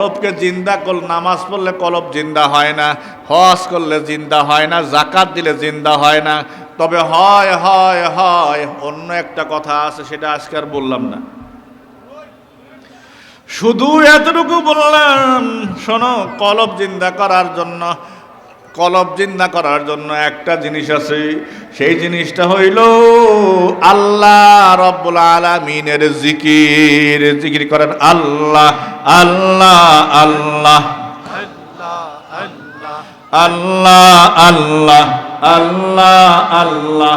কলবকে জিন্দা কল, নামাজ পড়লে কলব জিন্দা হয় না, হজ করলে জিন্দা হয় না জাকাত দিলে জিন্দা হয় না। তবে হয় হয় হয়, অন্য একটা কথা আছে, সেটা আজকে আর বললাম না। শুধু এতটুকু বললাম, শোনো, কলব জিন্দা করার জন্য কলব জিন্দা করার জন্য একটা জিনিস আছে, সেই জিনিসটা হইল আল্লাহ রব্বুল আলামিনের জিকির। জিকির করেন আল্লাহ আল্লাহ আল্লাহ আল্লাহ আল্লাহ। আল্লাহ আল্লাহ আল্লাহ আল্লাহ।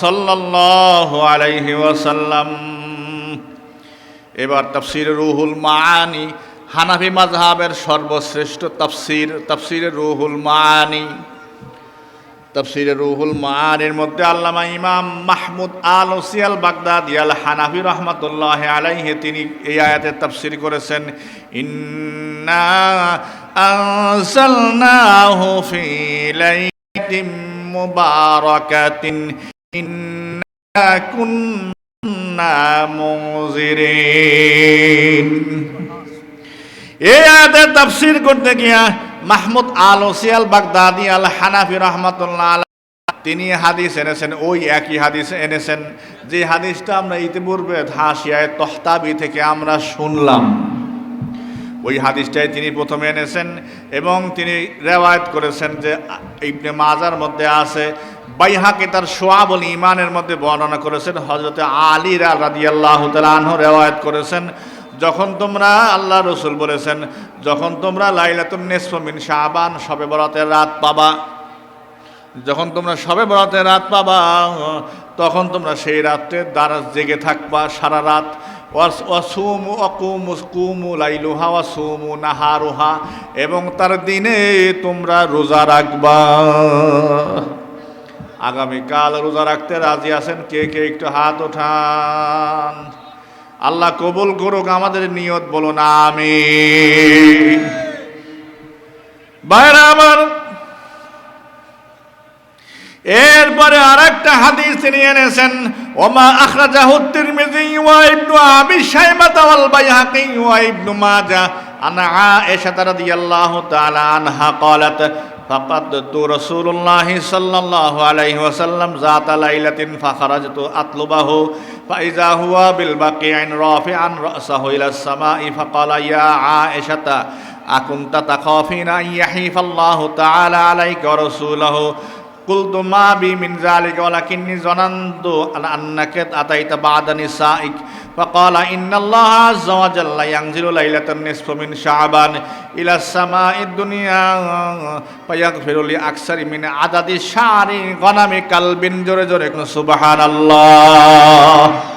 সাল্লাল্লাহু আলাইহি ওয়াসাল্লাম। এবার তাফসির রুহুল মানি হানাফি মাজহাবের সর্বশ্রেষ্ঠ তাফসির তাফসির রুহুল মানি তফসির রুহুল মানির মধ্যে আল্লামা ইমাম মাহমুদ আল ওসিয়াল বাগদাদ ইয়াল হানাফি রহমতুল্লাহ আলাইহে, তিনি এই আয়াতে তফসির করেছেন, ইন্না আনসালনাহু ফি লাইলাতিন মুবারাকাতিন এই আয়াতের তাফসির করতে গিয়া মাহমুদ আল ওসিয়াল বাগদাদি আল হানাফি রহমতুল্লাহ তিনি হাদিস এনেছেন, ওই একই হাদিস এনেছেন। যে হাদিসটা আমরা ইতিপূর্বে হাসিয়ায় তহতাবি থেকে আমরা শুনলাম। ওই হাদিসটাই তিনি প্রথমে এনেছেন এবং তিনি রেওয়ায়ত করেছেন যে ইবনে মাজার মধ্যে আছে, বাইহাকে তার সোয়াবল ইমানের মধ্যে বর্ণনা করেছেন হজরত আলী রাদিয়াল্লাহ তালাহ রেওয়ায়ত করেছেন, যখন তোমরা আল্লাহ রসুল বলেছেন, যখন তোমরা লাইলাতুন নেসমিন শাহবান সবে বরাতের রাত পাবা, যখন তোমরা সবে বরাতের রাত পাবা, তখন তোমরা সেই রাত্রে দ্বারা জেগে থাকবা সারা রাত। কুমু এবং তার দিনে তোমরা রোজা রাখবা। আগামীকাল রোজা রাখতে রাজি আছেন কে কে? একটু হাত ওঠান। আল্লাহ কবুল করুক, আমাদের নিয়ত বলুন আমি বাইরা আমার এরপরে আরেকটা হাদিস তিনি এনেছেন ওমা আখরাজাহু তিরমিজি ওয়া ইবনু আবি শাইবাহ ওয়াল বাইহাকি ওয়া ইবনু মাজাহ আন আয়েশা রাদিয়াল্লাহু তাআলা আনহা قالت فقدت رسول الله صلى الله عليه وسلم ذات ليلة فخرجت أطلبه فإذا هو بالبقيع رافعا رأسه إلى السماء فقال يا عائشة أكنت تخافين أن يحيف الله تعالى عليك ورسوله قلت ما بي من ذلك ولكني ظننت أنك أتيت بعد نسائك فقال إن الله عز وجل ينزل ليلة النصف من شعبان إلى السماء الدنيا فيغفر لأكثر من عدد شعر غنم كلب جر جر سبحان الله